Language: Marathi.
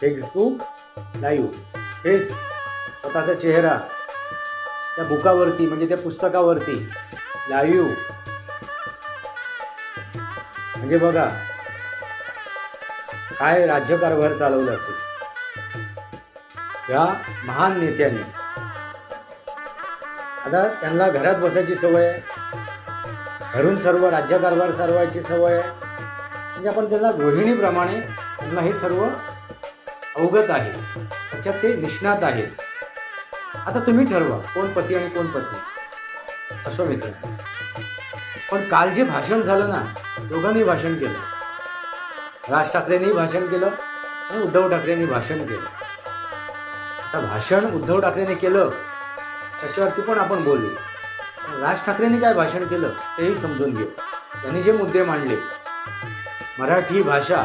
फेसबुक लाईव्ह फेस स्वतःचा चेहरा. त्या बुकावरती म्हणजे त्या पुस्तकावरती. लाईव्ह म्हणजे बघा. काय राज्यकारभार चालवला असेल. या महान नेत्याने. आता त्यांना घरात बसायची सवय आहे. घरून सर्व राज्यकारभार चालवायची सवय आहे. म्हणजे आपण त्यांना गृहिणीप्रमाणे त्यांना हे सर्व अवगत आहे. त्याच्यात ते निष्णात आहेत. आता तुम्ही ठरवा कोण पती आणि कोण पत्नी. असो मित्र पण काल जे भाषण झालं ना दोघांनी भाषण केलं. राज ठाकरेंनी भाषण केलं आणि उद्धव ठाकरेंनी भाषण केलं. आता भाषण उद्धव ठाकरेंनी केलं त्याच्यावरती पण आपण बोलू. पण राज ठाकरेंनी काय भाषण केलं तेही समजून घेऊ. त्यांनी जे मुद्दे मांडले मराठी भाषा